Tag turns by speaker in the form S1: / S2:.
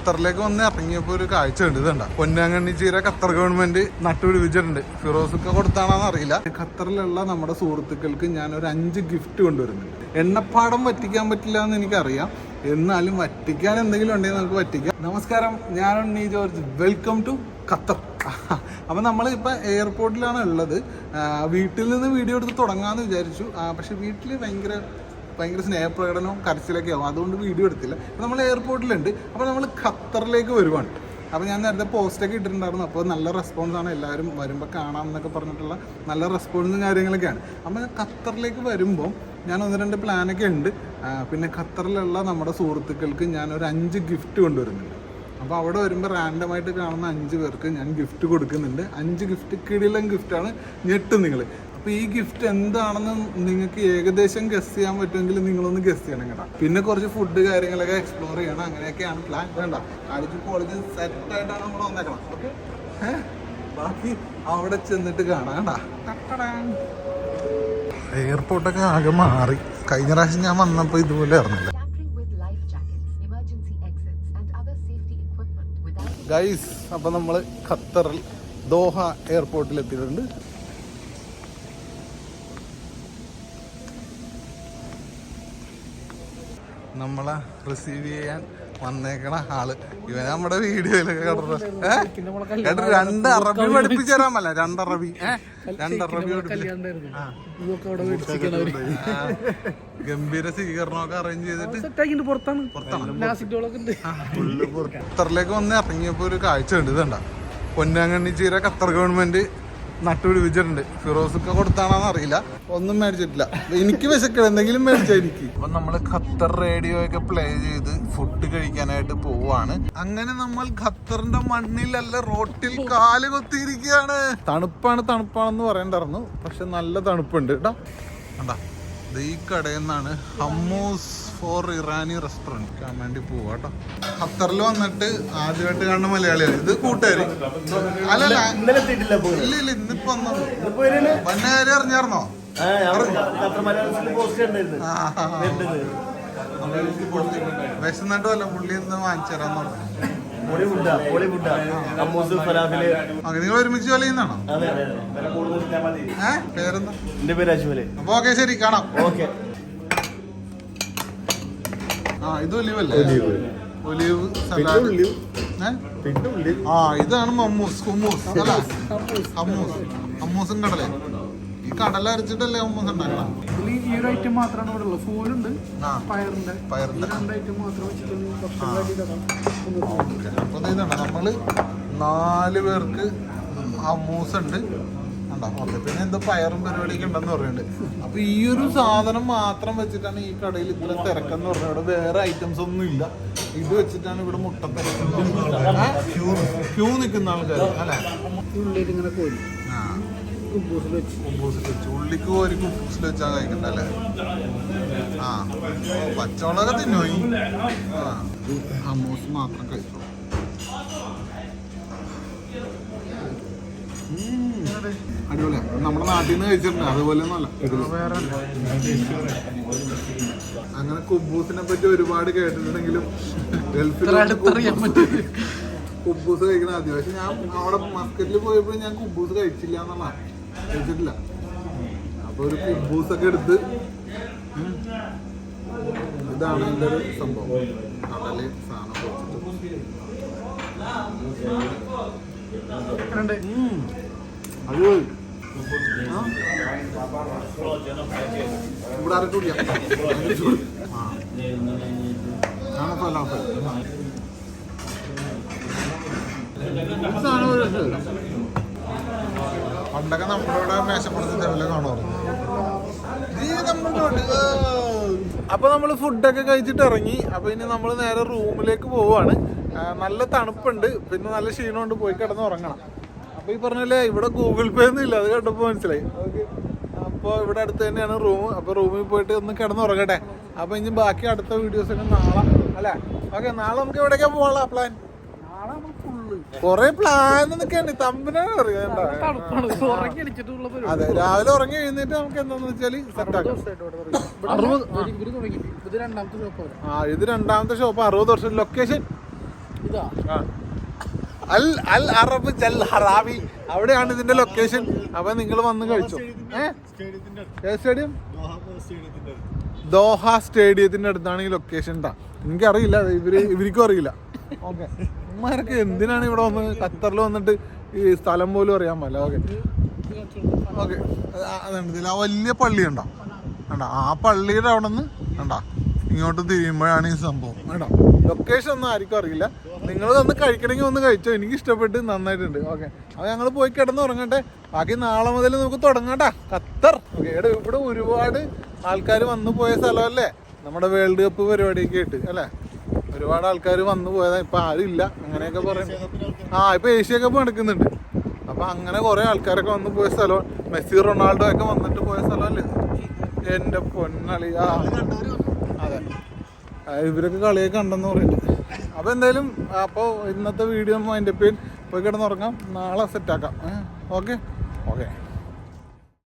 S1: ഖത്തറിലേക്ക് വന്ന് ഇറങ്ങിയപ്പോ ഒരു കാഴ്ച ഉണ്ട് ഇതുണ്ട? പൊന്നാങ്കണ്ണി ചീര ഖത്തർ ഗവൺമെന്റ് നട്ടുപിടിപ്പിച്ചിട്ടുണ്ട് ഫിറോസൊക്കെ കൊടുത്താണെന്ന് അറിയില്ല. ഖത്തറിലുള്ള നമ്മുടെ സുഹൃത്തുക്കൾക്ക് ഞാൻ ഒരു അഞ്ച് ഗിഫ്റ്റ് കൊണ്ടുവരുന്നുണ്ട്. എണ്ണപ്പാടം വറ്റിക്കാൻ പറ്റില്ല എന്ന് എനിക്കറിയാം. എന്നാലും വറ്റിക്കാൻ എന്തെങ്കിലും ഉണ്ടെങ്കിൽ നമുക്ക് വറ്റിക്കാം. നമസ്കാരം ഞാൻ Unni George. Welcome to Qatar. അപ്പം നമ്മൾ ഇപ്പം എയർപോർട്ടിലാണ് ഉള്ളത്. വീട്ടിൽ നിന്ന് വീഡിയോ എടുത്ത് തുടങ്ങാമെന്ന് വിചാരിച്ചു. പക്ഷെ വീട്ടിൽ ഭയങ്കര ഭയങ്കര സ്നേഹപ്രകടനവും കരച്ചിലൊക്കെ ആവും. അതുകൊണ്ട് വീഡിയോ എടുത്തില്ല. അപ്പോൾ നമ്മൾ എയർപോർട്ടിലുണ്ട് അപ്പോൾ നമ്മൾ ഖത്തറിലേക്ക് വരുവാണ്. അപ്പോൾ ഞാൻ നേരത്തെ പോസ്റ്റൊക്കെ ഇട്ടിട്ടുണ്ടായിരുന്നു. അപ്പോൾ നല്ല റെസ്പോൺസാണ് എല്ലാവരും വരുമ്പോൾ കാണാം എന്നൊക്കെ പറഞ്ഞിട്ടുള്ള നല്ല റെസ്പോൺസും കാര്യങ്ങളൊക്കെയാണ്. അപ്പോൾ ഖത്തറിലേക്ക് വരുമ്പോൾ ഞാൻ ഒന്ന് രണ്ട് പ്ലാനൊക്കെ ഉണ്ട്. പിന്നെ ഖത്തറിലുള്ള നമ്മുടെ സുഹൃത്തുക്കൾക്ക് ഞാൻ ഒരു അഞ്ച് ഗിഫ്റ്റ് കൊണ്ടുവരുന്നുണ്ട്. അപ്പോൾ അവിടെ വരുമ്പോൾ റാൻഡമായിട്ട് കാണുന്ന അഞ്ച് പേർക്ക് ഞാൻ ഗിഫ്റ്റ് കൊടുക്കുന്നുണ്ട്. അഞ്ച് ഗിഫ്റ്റ് കിടിലം ഗിഫ്റ്റാണ് ഞെട്ടും നിങ്ങൾ അപ്പോൾ ഈ ഗിഫ്റ്റ് എന്താണെന്ന് നിങ്ങൾക്ക് ഏകദേശം ഗസ് ചെയ്യാൻ പറ്റുമെങ്കിൽ നിങ്ങളൊന്ന് ഗസ് ചെയ്യണം കേട്ടോ. പിന്നെ കുറച്ച് ഫുഡ് കാര്യങ്ങളൊക്കെ എക്സ്പ്ലോർ ചെയ്യണം. അങ്ങനെയൊക്കെയാണ് പ്ലാൻ വേണ്ട. കാലേജ് കോളേജ് സെറ്റ് ആയിട്ടാണ് നമ്മൾ വന്നേക്കണം ഓക്കെ ബാക്കി അവിടെ ചെന്നിട്ട് കാണാം കേട്ടാ. എയർപോർട്ടൊക്കെ ആകെ മാറി. കഴിഞ്ഞ പ്രാവശ്യം ഞാൻ വന്നപ്പോൾ ഇതുപോലെ
S2: ഇറങ്ങില്ല
S1: ഗൈസ് അപ്പം നമ്മൾ ഖത്തറിൽ ദോഹ എയർപോർട്ടിൽ എത്തിയിട്ടുണ്ട്. നമ്മളെ റിസീവ് ചെയ്യാൻ വന്നേക്കണ ആൾ. ഇവൻ നമ്മുടെ വീഡിയോയിലൊക്കെ കണ്ടത്. ഏഹ് രണ്ട് അറബി പഠിപ്പിച്ചു തരാമല്ല രണ്ട് അറബി. ഏഹ് രണ്ട് അറബി. ഗംഭീര സ്വീകരണമൊക്കെ അറേഞ്ച് ചെയ്തിട്ട്
S3: പുറത്താണ്.
S1: പുറത്താണ്. ഖത്തറിലേക്ക് വന്ന് ഇറങ്ങിയപ്പോ ഒരു കാഴ്ച ഉണ്ട് ഇതണ്ട. പൊന്നാങ്കണ്ണി ചീര ഖത്തർ ഗവൺമെന്റ് നട്ടുപിടിപ്പിച്ചിട്ടുണ്ട് ഫിറോസൊക്കെ കൊടുത്താണോന്ന് അറിയില്ല. ഒന്നും മേടിച്ചിട്ടില്ല. എനിക്ക് വിശക്കണം. എന്തെങ്കിലും മേടിച്ചാ എനിക്ക്. അപ്പൊ നമ്മൾ ഖത്തർ റേഡിയോ ഒക്കെ പ്ലേ ചെയ്ത് ഫുഡ് കഴിക്കാനായിട്ട് പോവാണ്. അങ്ങനെ നമ്മൾ ഖത്തറിന്റെ മണ്ണിലല്ല റോട്ടിൽ കാൽ കൊത്തിയിരിക്കുകയാണ്. തണുപ്പാണ് തണുപ്പാണെന്ന് പറയണ്ടായിരുന്നു. പക്ഷെ നല്ല തണുപ്പുണ്ട്. കേട്ടോ കണ്ടാ? ഈ കടയിൽ നിന്നാണ് ഹമ്മൂസ് ഫോർ ഇറാനി റെസ്റ്റോറന്റ് കാണാൻ വേണ്ടി പോവാ കേട്ടോ ഖത്തറിൽ വന്നിട്ട് ആദ്യമായിട്ട് കാണുന്ന മലയാളിയാണ് ഇത് കൂട്ടുകാര്. അല്ലല്ല ഇല്ല ഇല്ല ഇന്നിപ്പോ വന്നത്.
S4: ഇപ്പൊ വരണ്?
S1: വന്ന കാര്യം അറിഞ്ഞായിരുന്നോ. വിശന്നിട്ട് വല്ല പുള്ളി ഇന്ന് വാങ്ങിച്ചു തരാന്ന് പറഞ്ഞു. നിങ്ങൾ ഒരുമിച്ച് ജോലി ചെയ്യുന്നതാണോ? ഏഹ് പേരെന്താ?
S4: എന്റെ പേര് അശുവൽ
S1: അപ്പൊ ഓക്കെ ശരി കാണാം.
S4: ഓക്കെ.
S1: ആ ഇത് ഒലിവല്ലേ ഒലിവ്. സലാഡ്. ഏഹ്
S4: പിന്നെ ഉള്ളി
S1: ആ ഇതാണ് മമ്മൂസ് ഹുമ്മൂസ് അല്ല. ഹമ്മൂസ്. ഹമ്മൂസും കടലേ ഈ കടല അരച്ചിട്ടല്ലേ ഹമ്മൂസ് ഉണ്ടാക്കണം
S3: ഇതിൽ ഈ ഒരു ഐറ്റം മാത്രമാണ് ഇവിടെ ഉള്ളത് ഫൂലുണ്ട്
S1: ആ.
S3: പയറിന്റെ ഈ രണ്ട് ഐറ്റം മാത്രം
S1: അപ്പൊ ഇതാണ്. നമ്മൾ നാല് പേർക്ക് ഹമ്മൂസ് ഉണ്ട്. ഉണ്ടോ ഓക്കെ. പിന്നെ എന്തോ പയറും പരിപാടിയൊക്കെ ഉണ്ടെന്ന് പറയുന്നുണ്ട്. അപ്പൊ ഈ ഒരു സാധനം മാത്രം വെച്ചിട്ടാണ് ഈ കടയിൽ ഇത്ര തിരക്കെന്ന് പറഞ്ഞത്. ഇവിടെ വേറെ ഐറ്റംസ് ഒന്നും ഇല്ല. ഇത് വെച്ചിട്ടാണ് ഇവിടെ മുട്ട ക്യൂ നിൽക്കുന്ന ആൾക്കാർ അല്ലേ?
S3: ഉള്ളിൽ ഇങ്ങനെ കോരി. കുബൂസിൽ വെച്ച്.
S1: കുബൂസിൽ വെച്ച്. ഉള്ളിക്ക് കോരി കുബൂസിൽ വെച്ചാ കഴിക്കണ്ടല്ലേ? ആ പച്ചവളൊക്കെ പച്ചമുളക് തിന്നോ ആ മോസ് മാത്രം കഴിച്ചു അടിപൊളിയാ നമ്മുടെ നാട്ടിൽ നിന്ന് കഴിച്ചിട്ടുണ്ട്. അതുപോലെ ഒന്നല്ല അങ്ങനെ കുബൂസിനെ പറ്റി ഒരുപാട് കേട്ടിട്ടുണ്ടെങ്കിലും ഗൾഫിൽ കുബൂസ് കഴിക്കണ ആദ്യം പക്ഷെ ഞാൻ അവിടെ മാർക്കറ്റിൽ പോയപ്പോഴും ഞാൻ കുബൂസ് കഴിച്ചില്ല എന്നുള്ള കഴിച്ചിട്ടില്ല. അപ്പൊ ഒരു ബൂസൊക്കെ എടുത്ത്. ഇതാണ് എന്റെ ഒരു സംഭവം. കടൽ സാധനം ആ? ഇവിടെ ഫലാഫൽ ഇതാണ് ഒരു രസം. പണ്ടൊക്കെ നമ്മുടെ ഇവിടെ മേശപ്പുറത്ത് ചെറിയ കാണാറുണ്ട് അപ്പൊ നമ്മൾ ഫുഡൊക്കെ കഴിച്ചിട്ട് ഇറങ്ങി. അപ്പൊ ഇനി നമ്മൾ നേരെ റൂമിലേക്ക് പോവാണ്. നല്ല തണുപ്പുണ്ട്. പിന്നെ നല്ല ക്ഷീണമുണ്ട്. പോയി കിടന്ന് ഉറങ്ങണം. അപ്പൊ ഈ പറഞ്ഞല്ലേ ഇവിടെ ഗൂഗിൾ പേ ഒന്നും ഇല്ല. അത് കണ്ടപ്പോ മനസ്സിലായി. അപ്പോൾ ഇവിടെ അടുത്ത് തന്നെയാണ് റൂം. അപ്പോൾ റൂമിൽ പോയിട്ട് ഒന്ന് കിടന്നുറങ്ങട്ടെ അപ്പോൾ ഇനി ബാക്കി അടുത്ത വീഡിയോസ് ഒക്കെ നാളെ അല്ലേ? ഓക്കെ നാളെ നമുക്ക് എവിടേക്കാ പോകാനുള്ള പ്ലാൻ കൊറേ പ്ലാൻ എന്നൊക്കെയാണ് തമ്പിനാണ് അറിയാം
S3: ഉറങ്ങി അടിച്ചിട്ടുള്ള പരിപാടി.
S1: അതെ രാവിലെ ഉറങ്ങി എഴുന്നേറ്റ് നമുക്ക് എന്താന്ന് വെച്ചാൽ സെറ്റ് ആക്കാം.
S3: ദിവസമായിട്ട് ഇവിടെ തുടങ്ങി. ഇവിടെ അറുപത് ഒരു ഇവർ തുടങ്ങി. ഇത് രണ്ടാമത്തെ ഷോപ്പ് വരാം
S1: ആ ഇത് രണ്ടാമത്തെ ഷോപ്പ് അറുപത് വർഷം. ലൊക്കേഷൻ
S3: ഇതാ.
S1: അൽ അൽ അറബ് ജൽ ഹറാബി അവിടെയാണ് ഇതിന്റെ ലൊക്കേഷൻ അപ്പൊ നിങ്ങൾ വന്ന് കഴിച്ചു. ഏത് സ്റ്റേഡിയം ദോഹ സ്റ്റേഡിയത്തിന്റെ അടുത്താണ് ഈ ലൊക്കേഷൻ ഉണ്ടാ എനിക്കറിയില്ല. ഇവർ ഇവർക്കും അറിയില്ല. ഓക്കെ ഉമ്മാരൊക്കെ എന്തിനാണ് ഇവിടെ വന്ന് ഖത്തറിൽ വന്നിട്ട് ഈ സ്ഥലം പോലും അറിയാൻ പറ്റില്ല ഓക്കെ. ഓക്കെ. ഇതിൽ ആ വലിയ പള്ളി ഉണ്ടോ വേണ്ട ആ പള്ളിയുടെ അവിടെ നിന്ന് വേണ്ട ഇങ്ങോട്ട് തിരിയുമ്പോഴാണ് ഈ സംഭവം. കേട്ടോ ലൊക്കേഷൻ ഒന്നും ആർക്കും അറിയില്ല. നിങ്ങൾ വന്ന് കഴിക്കണമെങ്കിൽ ഒന്ന് കഴിച്ചോ. എനിക്ക് ഇഷ്ടപ്പെട്ട് നന്നായിട്ടുണ്ട്. ഓക്കെ. അപ്പോൾ ഞങ്ങൾ പോയി കിടന്ന് ഉറങ്ങട്ടെ ബാക്കി നാളെ മുതൽ നമുക്ക് തുടങ്ങാട്ടാ ഖത്തർ. ഓക്കെ. ഇവിടെ ഒരുപാട് ആൾക്കാർ വന്നു പോയ സ്ഥലമല്ലേ നമ്മുടെ വേൾഡ് കപ്പ് പരിപാടിയൊക്കെ ആയിട്ട് അല്ലേ? ഒരുപാട് ആൾക്കാർ വന്നു പോയതാ. ഇപ്പൊ ആരും ഇല്ല. അങ്ങനെയൊക്കെ പറയുന്നത് ആ ഇപ്പൊ ഏഷ്യ കപ്പ് നടക്കുന്നുണ്ട്. അപ്പൊ അങ്ങനെ കുറേ ആൾക്കാരൊക്കെ വന്നു പോയ സ്ഥലം മെസ്സി റൊണാൾഡോ ഒക്കെ വന്നിട്ട് പോയ സ്ഥലമല്ലേ എന്റെ എന്റെ പൊന്നളി. ആ. അതെ. ഇവരൊക്കെ കളിയൊക്കെ കണ്ടെന്ന് പറയുന്നുണ്ട് അപ്പോൾ എന്തായാലും അപ്പോൾ ഇന്നത്തെ വീഡിയോ മൈൻഡപ്പ് പോയി കിടന്നുറങ്ങാം. നാളെ സെറ്റാക്കാം ഓക്കെ? ഓക്കെ.